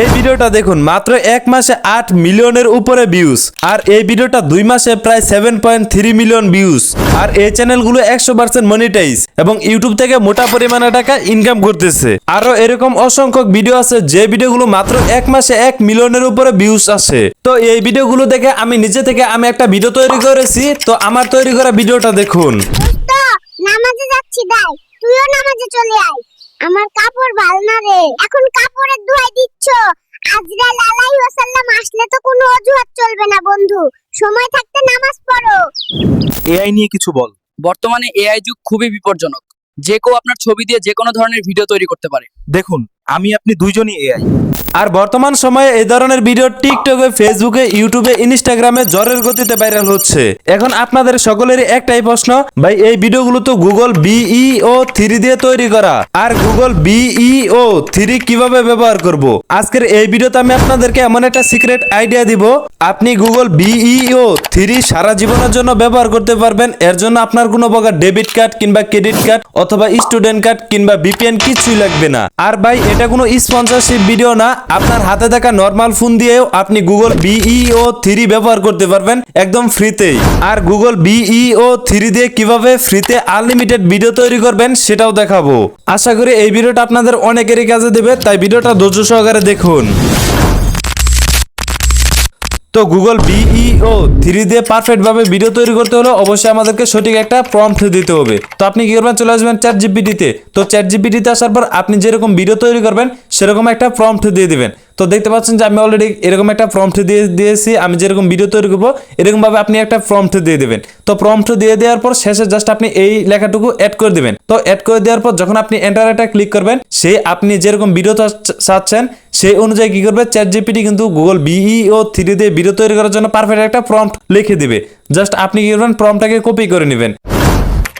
এই ভিডিওটা দেখুন, মাত্র এক মাসে আট মিলিয়নের উপরে ভিউজ আর এই ভিডিওটা দুই মাসে প্রায় seven point three million views আর এই চ্যানেলগুলো একশো পার্সেন্ট মনিটাইজ এবং ইউটিউব থেকে মোটা পরিমাণে টাকা ইনকাম করতেছে। আরও এরকম অসংখ্য ভিডিও আছে, যে ভিডিওগুলো মাত্র এক মাসে এক মিলিয়নের উপরে ভিউজ আসে। তো এই ভিডিওগুলো দেখে আমি নিজে থেকে আমি একটা ভিডিও তৈরি করেছি, তো আমার তৈরি করা ভিডিওটা দেখুন। নামাজে যাচ্ছি দাই তুইও নামাজে চলে আয়। আমার কাপড় ভালো না রে। এখন কাপড়ের ধোয়াই দিচ্ছ। আজরাল আলাইহি ওয়াসাল্লাম আসলে তো কোনো অজুহাত চলবে না বন্ধু। সময় থাকতে নামাজ পড়ো। এআই নিয়ে কিছু বল। বর্তমানে এআই যুগ খুবই বিপজ্জনক। যে কেউ আপনার ছবি দিয়ে যে কোনো ধরনের ভিডিও তৈরি করতে পারে। দেখুন আমি আপনি দুইজনই এআই। আর বর্তমান সময়ে এই ধরনের ভিডিও টিকটকে ফেসবুকে ইউটিউবে ইনস্টাগ্রামে জ্বরের গতিতে ভাইরাল হচ্ছে। এখন আপনাদের সকলেরই একটাই প্রশ্ন, ভাই, এই ভিডিওগুলো তো গুগল বিই ও থ্রি দিয়ে তৈরি করা। আর গুগল বিই ও থ্রি কীভাবে ব্যবহার করব? আজকের এই ভিডিওতে আমি আপনাদেরকে এমন একটা সিক্রেট আইডিয়া দিব, আপনি গুগল বিই ও থ্রি সারা জীবনের জন্য ব্যবহার করতে পারবেন। এর জন্য আপনার কোনো প্রকার ডেবিট কার্ড কিংবা ক্রেডিট কার্ড অথবা স্টুডেন্ট কার্ড কিংবা বিপিএন কিছুই লাগবে না। আর ভাই, এটা কোনো স্পন্সরশিপ ভিডিও না আপনার হাতে থাকা নর্মাল ফোন দিয়েও আপনি গুগল বিইও থ্রি ব্যবহার করতে পারবেন একদম ফ্রিতে আর গুগল বিইও থ্রি দিয়ে কীভাবে ফ্রিতে আনলিমিটেড ভিডিও তৈরি করবেন সেটাও দেখাবো। আশা করি এই ভিডিওটা আপনাদের অনেকেরই কাজে দেবে, তাই ভিডিওটা ধৈর্য সহকারে দেখুন। তো গুগল বিইও থ্রি দিয়ে পারফেক্টভাবে ভিডিও তৈরি করতে হলে অবশ্যই আমাদেরকে সঠিক একটা প্রম্পট দিতে হবে। তো আপনি কী করবেন? চলে আসবেন চ্যাট জিপিটিতে তো চ্যাট জিপিটিতে আসার পর আপনি যেরকম ভিডিও তৈরি করবেন, সেরকম একটা প্রম্পট দিয়ে দিবেন। তো দেখতে পাচ্ছেন যে আমি অলরেডি এরকম একটা প্রম্পট দিয়ে দিয়েছি, আমি যেরকম ভিডিও তৈরি করব এরকম ভাবে আপনি একটা প্রম্পট দিয়ে দিবেন। তো প্রম্পট দিয়ে দেওয়ার পর শেষে জাস্ট আপনি এই লেখাটুকু অ্যাড করে দিবেন। তো অ্যাড করে দেওয়ার পর যখন আপনি এন্টার এটা ক্লিক করবেন, সেই আপনি যেরকম ভিডিও চাচ্ছেন, সেই অনুযায়ী কি করবে? চ্যাট জিপিটি কিন্তু গুগল বিইও থ্রি দিয়ে ভিডিও তৈরি করার জন্য পারফেক্ট একটা প্রম্পট লিখে দিবে। জাস্ট আপনি কি করবেন? প্রম্পটটাকে কপি করে নেবেন।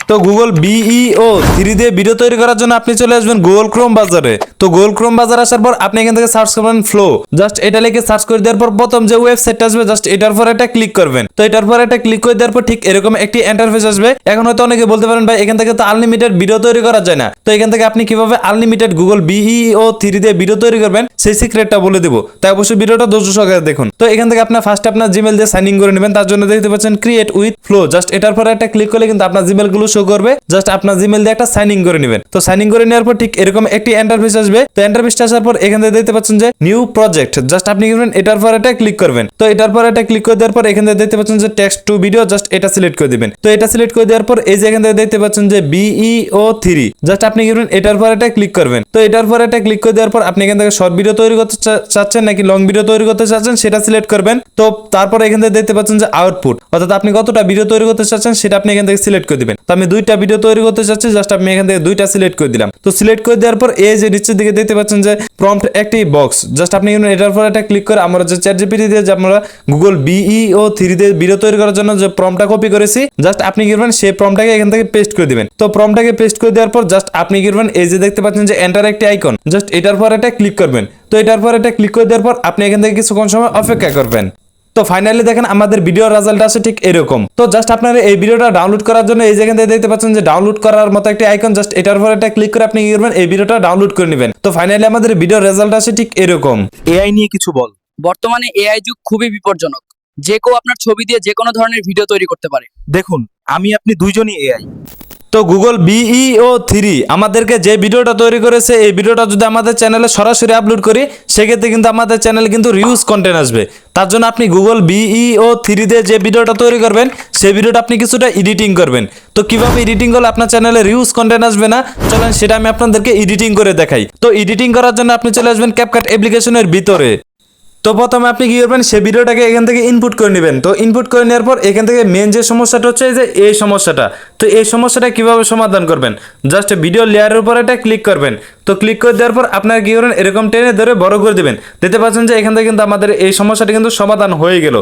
তো গুগল বিই ও থ্রি দিয়ে ভিডিও তৈরি করার জন্য আপনি চলে আসবেন গুগল ক্রোম বাজারে। তো গুগল ক্রোম বাজার আসার পর আপনি এখান থেকে সার্চ করবেন ফ্লো জাস্ট এটা লিখে সার্চ করে দেওয়ার পর প্রথম যে ওয়েবসাইটটা আসবে জাস্ট এটার পর এটা ক্লিক করবেন। তো এটার পর এটা ক্লিক করে দেওয়ার পর ঠিক এরকম একটি ইন্টারফেস আসবে। এখন হয়তো অনেকে বলতে পারেন, ভাই, এখান থেকে তো আনলিমিটেড ভিডিও তৈরি করা যায় না। তো এখান থেকে আপনি কীভাবে unlimited Google Veo three দিয়ে ভিডিও তৈরি করবেন, সেই সিক্রেটটা বলে দেবো। তাই অবশ্যই ভিডিওটা ধৈর্য সহকারে দেখুন। তো এখান থেকে আপনার ফার্স্ট আপনার জিমেল দিয়ে সাইন ইন করে নেবেন। তার জন্য দেখতে পাচ্ছেন ক্রিয়েট উইথ ফ্লো জাস্ট এটার পর একটা ক্লিক করলে কিন্তু আপনার জিমেলগুলো শো করবে জাস্ট আপনার জিমেল দিয়ে একটা সাইন ইন করে নেবেন। তো সাইন ইন করে নেওয়ার পর ঠিক এরকম একটি এন্টারফেস আসবে। তো এন্টারফেসটা আসার পর এখান দেখতে পাচ্ছেন যে নিউ প্রজেক্ট জাস্ট আপনি করবেন, এটার পর এটা ক্লিক করবেন। তো এটার পর এটা ক্লিক করে দেওয়ার পর এখান দেখতে পাচ্ছেন যে টেক্সট টু ভিডিও জাস্ট এটা সিলেক্ট করে দিবেন। তো এটা সিলেক্ট করে দেওয়ার পর এই যে এখান দেখতে পাচ্ছেন যে বিই ও থ্রি জাস্ট আপনি করবেন, এটার পর এটা ক্লিক করবেন। তো এটার পর এটা ক্লিক করে দেওয়ার পর আপনি এখান থেকে শর্ট ভিডিও তৈরি করতে চাচ্ছেন নাকি লং ভিডিও তৈরি করতে চাচ্ছেন, সেটা সিলেক্ট করবেন। তো তারপর এখান দেখতে পাচ্ছেন যে আউটপুট অর্থাৎ আপনি কতটা ভিডিও তৈরি করতে চাচ্ছেন, সেটা আপনি এখান থেকে সিলেক্ট করে দিবেন। তো আমি দুইটা ভিডিও তৈরি করতে চাচ্ছি জাস্ট আমি এখান থেকে দুইটা সিলেক্ট করে দিলাম। তো সিলেক্ট করে দেওয়ার পর এই যে নিচের দিকে দেখতে পাচ্ছেন যে প্রম্পট একটি বক্স জাস্ট আপনি এটার পর এটা ক্লিক করে আমরা যে চ্যাট জিপিটি দিয়ে যে আমরা গুগল বিই ও থ্রি দিয়ে ভিডিও তৈরি করার জন্য যে প্রমটা কপি করেছি জাস্ট আপনি কি করবেন, সেই প্রমটাকে এখান থেকে পেস্ট করে দিবেন। তো প্রমটাকে পেস্ট করে দেওয়ার পর জাস্ট আপনি কি করবেন, এই যে দেখতে পাচ্ছেন যে এন্টার একটি আইকন জাস্ট এটার পর এটা ক্লিক করবেন। তো এটার পর এটা ক্লিক করে দেওয়ার পর আপনি এখান থেকে কিছুক্ষণ সময় অপেক্ষা করবেন। তো ফাইনালি দেখেন আমাদের ভিডিও রেজাল্ট আসে ঠিক এরকম। তো জাস্ট আপনারা এই ভিডিওটা ডাউনলোড করার জন্য এই জায়গায় দেখতে পাচ্ছেন যে ডাউনলোড করার মতো একটা আইকন জাস্ট এটার পর এটা ক্লিক করে আপনি কি করবেন এই ভিডিওটা ডাউনলোড করে নেবেন। তো ফাইনালি আমাদের ভিডিও রেজাল্ট আসে ঠিক এরকম। এআই নিয়ে কিছু বল। বর্তমানে এআই যুগ খুবই বিপজ্জনক। যে কেউ আপনার ছবি দিয়ে যে কোনো ধরনের ভিডিও তৈরি করতে পারে। দেখুন আমি আপনি দুইজনই এআই তো গুগল বিই ও থ্রি আমাদেরকে যে ভিডিওটা তৈরি করেছে, এই ভিডিওটা যদি আমাদের চ্যানেলে সরাসরি আপলোড করি, সেক্ষেত্রে কিন্তু আমাদের চ্যানেলে কিন্তু রিউজ কন্টেন্ট আসবে। তার জন্য আপনি গুগল বিই ও থ্রি দিয়ে যে ভিডিওটা তৈরি করবেন, সেই ভিডিওটা আপনি কিছুটা এডিটিং করবেন। তো কীভাবে এডিটিং করলে আপনার চ্যানেলে রিউজ কন্টেন্ট আসবে না, চলেন সেটা আমি আপনাদেরকে এডিটিং করে দেখাই। তো এডিটিং করার জন্য আপনি চলে আসবেন ক্যাপকাট অ্যাপ্লিকেশনের ভিতরে। তো প্রথমে আপনি কি করবেন সেই ভিডিওটাকে এখান থেকে ইনপুট করে নেবেন। তো ইনপুট করে নেওয়ার পর এখান থেকে মেন যে সমস্যাটা হচ্ছে যে এই সমস্যাটা। তো এই সমস্যাটা কীভাবে সমাধান করবেন? জাস্ট ভিডিও লেয়ারের উপর এটা ক্লিক করবেন। তো ক্লিক করে দেওয়ার পর আপনার কি করবেন এরকম টেনে ধরে বড় করে দিবেন। দেখতে পাচ্ছেন যে এখান থেকে কিন্তু আমাদের এই সমস্যাটা কিন্তু সমাধান হয়ে গেল।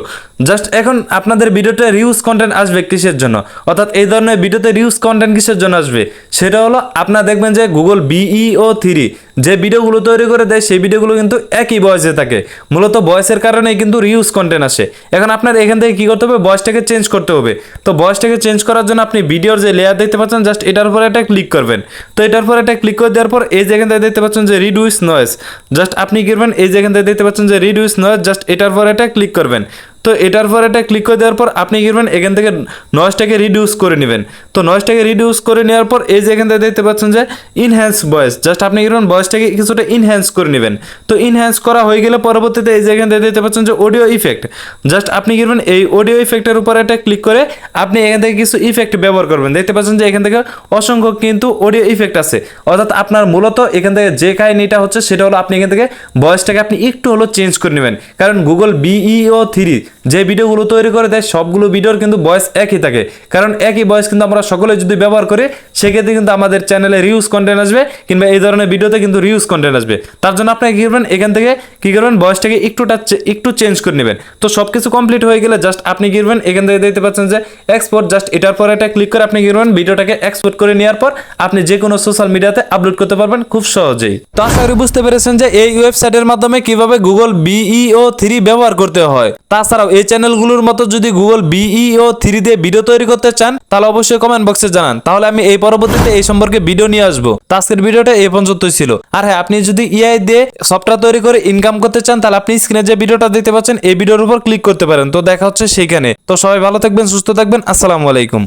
জাস্ট এখন আপনাদের ভিডিওতে রিউজ কন্টেন্ট আসবে কিসের জন্য? অর্থাৎ এই ধরনের ভিডিওতে রিউজ কন্টেন্ট কিসের জন্য আসবে? সেটা হলো আপনারা দেখবেন যে গুগল বিই ও থ্রি যে ভিডিওগুলো তৈরি করে দেয়, সেই ভিডিওগুলো কিন্তু একই বয়সে থাকে। মূলত বয়সের কারণেই কিন্তু রিউজ কন্টেন্ট আসে। এখন আপনার এখান থেকে কি করতে হবে? বয়সটাকে চেঞ্জ করতে হবে। তো বয়সটাকে চেঞ্জ করার জন্য আপনি ভিডিও ভিডিওর যে লেয়ার দেখতে পাচ্ছেন জাস্ট এটার উপরে একটা ক্লিক করবেন। তো এটার পর একটা ক্লিক করে দেওয়ার পর এই যেখান থেকে দেখতে পাচ্ছেন যে রিডিউস নয়েস জাস্ট আপনি করবেন, এই যেখান থেকে দেখতে পাচ্ছেন যে রিডিউস নয়েস জাস্ট এটার পর একটা ক্লিক করবেন। তো এটার পর এটা ক্লিক করে দেওয়ার পর আপনি করবেন? এখান থেকে নয়েসটাকে রিডিউস করে নেবেন। তো নয়েসটাকে রিডিউস করে নেওয়ার পর এই যে এখান থেকে দেখতে পাচ্ছেন যে ইনহ্যান্স ভয়েস জাস্ট আপনি করবেন? ভয়েসটাকে কিছুটা ইনহ্যান্স করে নেবেন। তো ইনহ্যান্স করা হয়ে গেলে পরবর্তীতে এই যে এখান থেকে দেখতে পাচ্ছেন যে অডিও ইফেক্ট জাস্ট আপনি করবেন? এই অডিও ইফেক্টের উপর একটা ক্লিক করে আপনি এখান থেকে কিছু ইফেক্ট ব্যবহার করবেন। দেখতে পাচ্ছেন যে এখান থেকে অসংখ্য কিন্তু অডিও ইফেক্ট আছে। অর্থাৎ আপনার মূলত এখান থেকে যে কাহিনীটা হচ্ছে সেটা হলো আপনি এখান থেকে ভয়েসটাকে আপনি একটু হলো চেঞ্জ করে নেবেন। কারণ গুগল বিইও থ্রি যে ভিডিওগুলো তৈরি করে দেয়, সবগুলো ভিডিওর কিন্তু বয়স একই থাকে। কারণ একই বয়স কিন্তু আমরা সকলে যদি ব্যবহার করি, সেক্ষেত্রে কিন্তু আমাদের চ্যানেলে রিউজ কন্টেন্ট আসবে কিংবা এই ধরনের ভিডিওতে কিন্তু রিউজ কন্টেন্ট আসবে। তার জন্য আপনি কি করবেন? এখান থেকে কী করবেন? বয়সটাকে একটুটা একটু চেঞ্জ করে নেবেন। তো সব কিছু কমপ্লিট হয়ে গেলে জাস্ট আপনি কি করবেন? এখান থেকে দেখতে পাচ্ছেন যে এক্সপোর্ট জাস্ট এটার পর এটা ক্লিক করে আপনি কি করবেন? ভিডিওটাকে এক্সপোর্ট করে নেওয়ার পর আপনি যে কোনো সোশ্যাল মিডিয়াতে আপলোড করতে পারবেন খুব সহজেই। তো আশা করি বুঝতে পেরেছেন যে এই ওয়েবসাইটের মাধ্যমে কীভাবে গুগল বিইও থ্রি ব্যবহার করতে হয়। তাছাড়াও এই চ্যানেলগুলোর মতো যদি গুগল বিইও থ্রি দিয়ে ভিডিও তৈরি করতে চান, তাহলে অবশ্যই কমেন্ট বক্সে জানান। তাহলে আমি এই পরবর্তীতে এই সম্পর্কে ভিডিও নিয়ে আসব। তো আজকের ভিডিওটা এই পর্যন্তই ছিল। আর হ্যাঁ আপনি যদি ইআই দিয়ে সফটওয়্যার তৈরি করে ইনকাম করতে চান, তাহলে আপনি স্ক্রিনে যে ভিডিওটা দেখতে পাচ্ছেন, এই ভিডিওর উপর ক্লিক করতে পারেন। তো দেখা হচ্ছে সেখানে তো সবাই ভালো থাকবেন, সুস্থ থাকবেন। আসসালামু আলাইকুম।